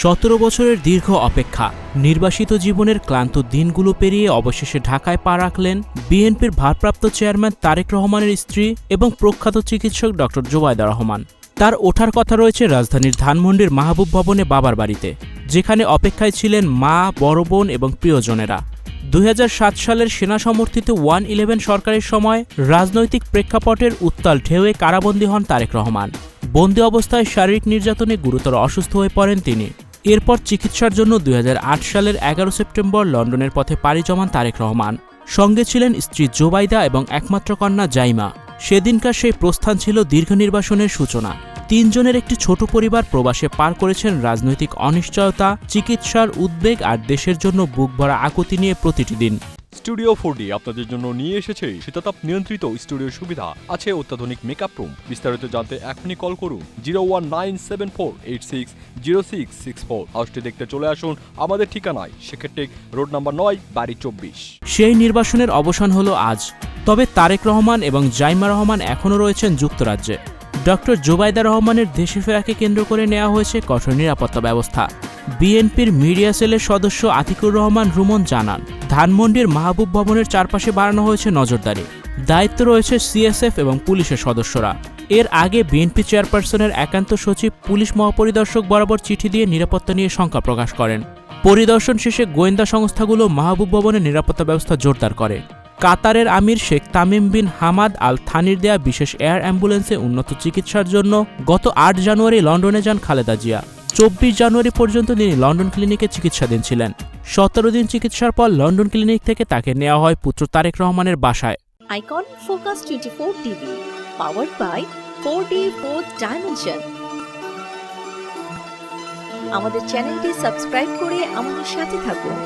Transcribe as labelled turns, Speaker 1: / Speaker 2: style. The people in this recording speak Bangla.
Speaker 1: সতেরো বছরের দীর্ঘ অপেক্ষা, নির্বাসিত জীবনের ক্লান্ত দিনগুলো পেরিয়ে অবশেষে ঢাকায় পা রাখলেন বিএনপির ভারপ্রাপ্ত চেয়ারম্যান তারেক রহমানের স্ত্রী এবং প্রখ্যাত চিকিৎসক ড জোবায়দা রহমান। তার ওঠার কথা রয়েছে রাজধানীর ধানমন্ডির মাহবুব ভবনে বাবার বাড়িতে, যেখানে অপেক্ষায় ছিলেন মা, বড় বোন এবং প্রিয়জনেরা। দুই হাজার সাত সালের সেনা সমর্থিত ওয়ান ইলেভেন সরকারের সময় রাজনৈতিক প্রেক্ষাপটের উত্তাল ঢেউয়ে কারাবন্দী হন তারেক রহমান। বন্দি অবস্থায় শারীরিক নির্যাতনে গুরুতর অসুস্থ হয়ে পড়েন তিনি। এরপর চিকিৎসার জন্য দু হাজার আট সালের এগারো সেপ্টেম্বর লন্ডনের পথে পাড়ি জমান তারেক রহমান। সঙ্গে ছিলেন স্ত্রী জোবাইদা এবং একমাত্র কন্যা জাইমা। সেদিনকার সেই প্রস্থান ছিল দীর্ঘ নির্বাসনের সূচনা। তিনজনের একটি ছোট পরিবার প্রবাসে পার করেছেন রাজনৈতিক অনিশ্চয়তা, চিকিৎসার উদ্বেগ আর দেশের জন্য বুক ভরা আকুতি নিয়ে প্রতিটি দিন।
Speaker 2: স্টুডিও ফোর আপনাদের জন্য নিয়ে এসেছে শীতাতাপ নিয়ন্ত্রিত স্টুডিও সুবিধা। আছে অত্যাধুনিক মেকআপ রুম বিস্তারিত জানতে এখনই কল করুন zero one nine seven four eight six zero six six four হাউসটি দেখতে চলে আসুন আমাদের ঠিকানায়, সেক্ষেত্রে রোড নাম্বার নয়, বাড়ি চব্বিশ।
Speaker 1: সেই নির্বাসনের অবসান হলো আজ। তবে তারেক রহমান এবং জাইমা রহমান এখনও রয়েছেন যুক্তরাজ্যে। ডক্টর জোবাইদা রহমানের দেশে ফেরাকে কেন্দ্র করে নেওয়া হয়েছে কঠোর নিরাপত্তা ব্যবস্থা। বিএনপির মিডিয়া সেলের সদস্য আতিকুর রহমান রুমন জানান, ধানমন্ডির মাহবুব ভবনের চারপাশে বাড়ানো হয়েছে নজরদারি। দায়িত্ব রয়েছে সিএসএফ এবং পুলিশের সদস্যরা। এর আগে বিএনপি চেয়ারপারসনের একান্ত সচিব, পুলিশ মহাপরিদর্শক বরাবর চিঠি দিয়ে নিরাপত্তা নিয়ে শঙ্কা প্রকাশ করেন। পরিদর্শন শেষে গোয়েন্দা সংস্থাগুলো মাহবুব ভবনের নিরাপত্তা ব্যবস্থা জোরদার করে। কাতারের আমির Sheikh Tamim bin Hamad Al থানির দেয়া বিশেষ এয়ার অ্যাম্বুলেন্সে উন্নত চিকিৎসার জন্য গত আট জানুয়ারি লন্ডনে যান খালেদা জিয়া। চব্বিশ জানুয়ারি পর্যন্ত তিনি লন্ডন ক্লিনিকে চিকিৎসাধীন ছিলেন। সতেরো দিন চিকিৎসার পর লন্ডন ক্লিনিক থেকে তাকে নেওয়া হয় পুত্র তারেক রহমানের বাসায়।
Speaker 3: Icon focus twenty four TV power by four D four dimension আমাদের চ্যানেলটি সাবস্ক্রাইব করে আমাদের সাথে থাকুন।